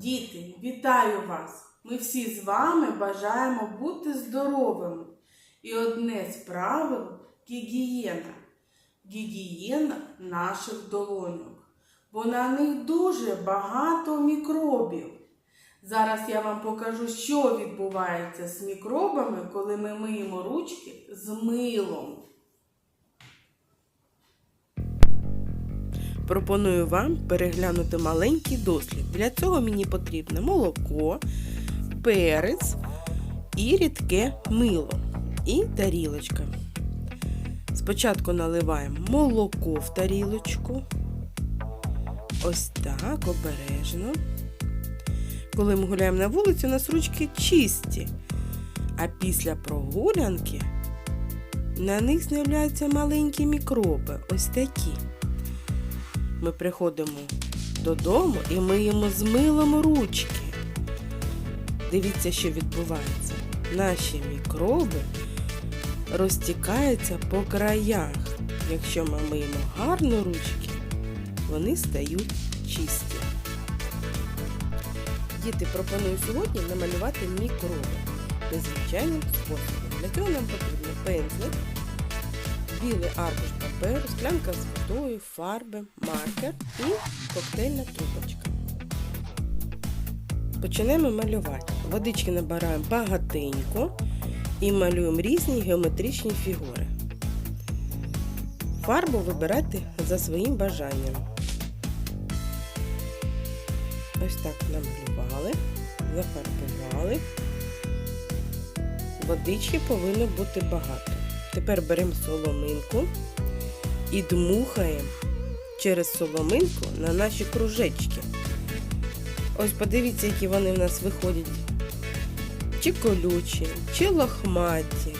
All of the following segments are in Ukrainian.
Діти, вітаю вас! Ми всі з вами бажаємо бути здоровими. І одне з правил гігієна. Гігієна наших долоньок, бо на них дуже багато мікробів. Зараз я вам покажу, що відбувається з мікробами, коли ми миємо ручки з милом. Пропоную вам переглянути маленький дослід. Для цього мені потрібно молоко, перець і рідке мило і тарілочка. Спочатку наливаємо молоко в тарілочку. Ось так, обережно. Коли ми гуляємо на вулиці, у нас ручки чисті. А після прогулянки на них з'являються маленькі мікроби. Ось такі. Ми приходимо додому і миємо з милом ручки. Дивіться, що відбувається. Наші мікроби розтікаються по краях. Якщо ми миємо гарно ручки, вони стають чисті. Діти пропоную сьогодні намалювати мікроби незвичайним способом. Для цього нам потрібно пензлик, білий аркуш паперу, склянка з водою, фарби, маркер і коктейльна трубочка. Починаємо малювати. Водички набираємо багатенько і малюємо різні геометричні фігури. Фарбу вибирайте за своїм бажанням. Ось так намалювали, зафарбували. Водички повинно бути багато. Тепер беремо соломинку і дмухаємо через соломинку на наші кружечки. Ось подивіться, які вони в нас виходять. Чи колючі, чи лохматі.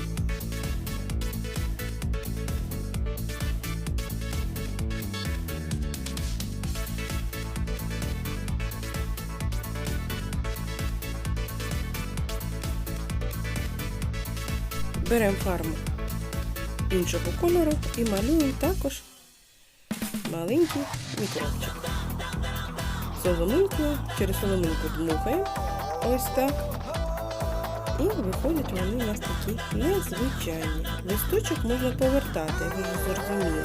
Беремо фарму іншого кольору і малюю також маленький мікробчик. Соломинкою, через соломинку дмухаю ось так. І виходять вони у нас такі незвичайні. Листочок можна повертати, ви зрозуміли.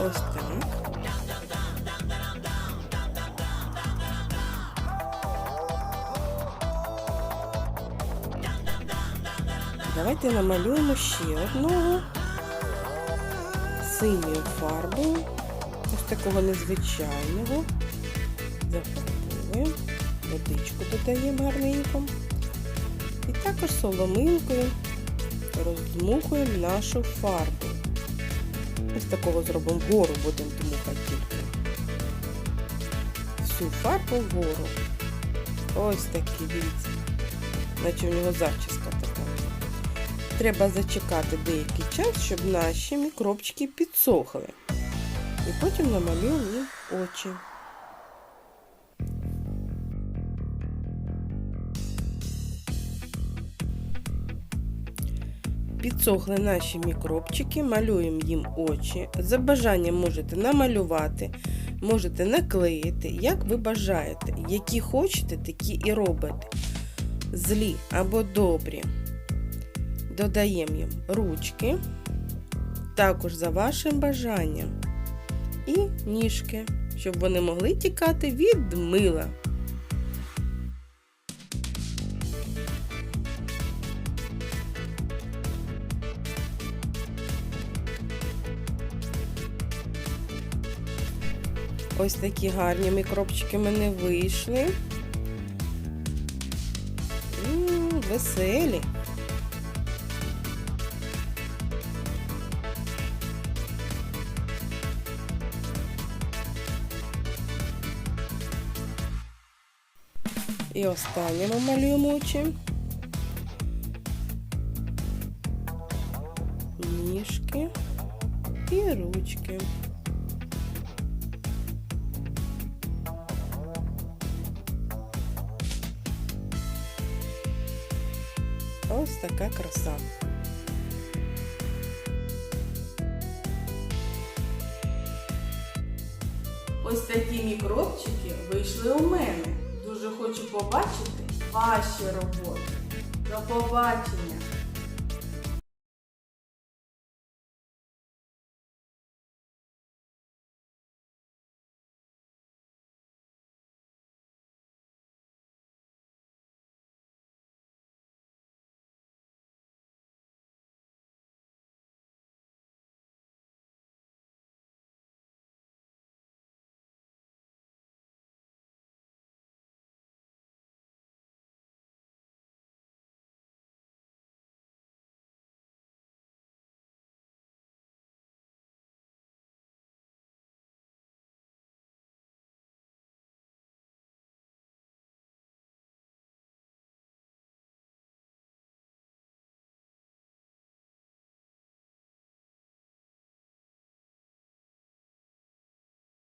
Ось так. Давайте намалюємо ще одного синьою фарбою, ось такого незвичайного. Зафарбуємо, водичку додаємо гарненько. І також соломинкою роздмухуємо нашу фарбу. Ось такого зробимо вгору, будемо дмухати тільки. Всю фарбу вгору. Ось такий, дивіться. Наче у нього зачіска така. Треба зачекати деякий час, щоб наші мікробчики підсохли. І потім намалюємо їм очі. Підсохли наші мікробчики, малюємо їм очі. За бажанням можете намалювати, можете наклеїти, як ви бажаєте. Які хочете, такі і робите. Злі або добрі. Додаємо їм ручки, також за вашим бажанням. І ніжки, щоб вони могли тікати від мила. Ось такі гарні мікробчики в мене вийшли. М, Веселі. І останнє ми малюємо очі. Ніжки і ручки. Ось така краса. Ось такі мікробчики вийшли у мене. Дуже хочу побачити ваші роботи. До побачення!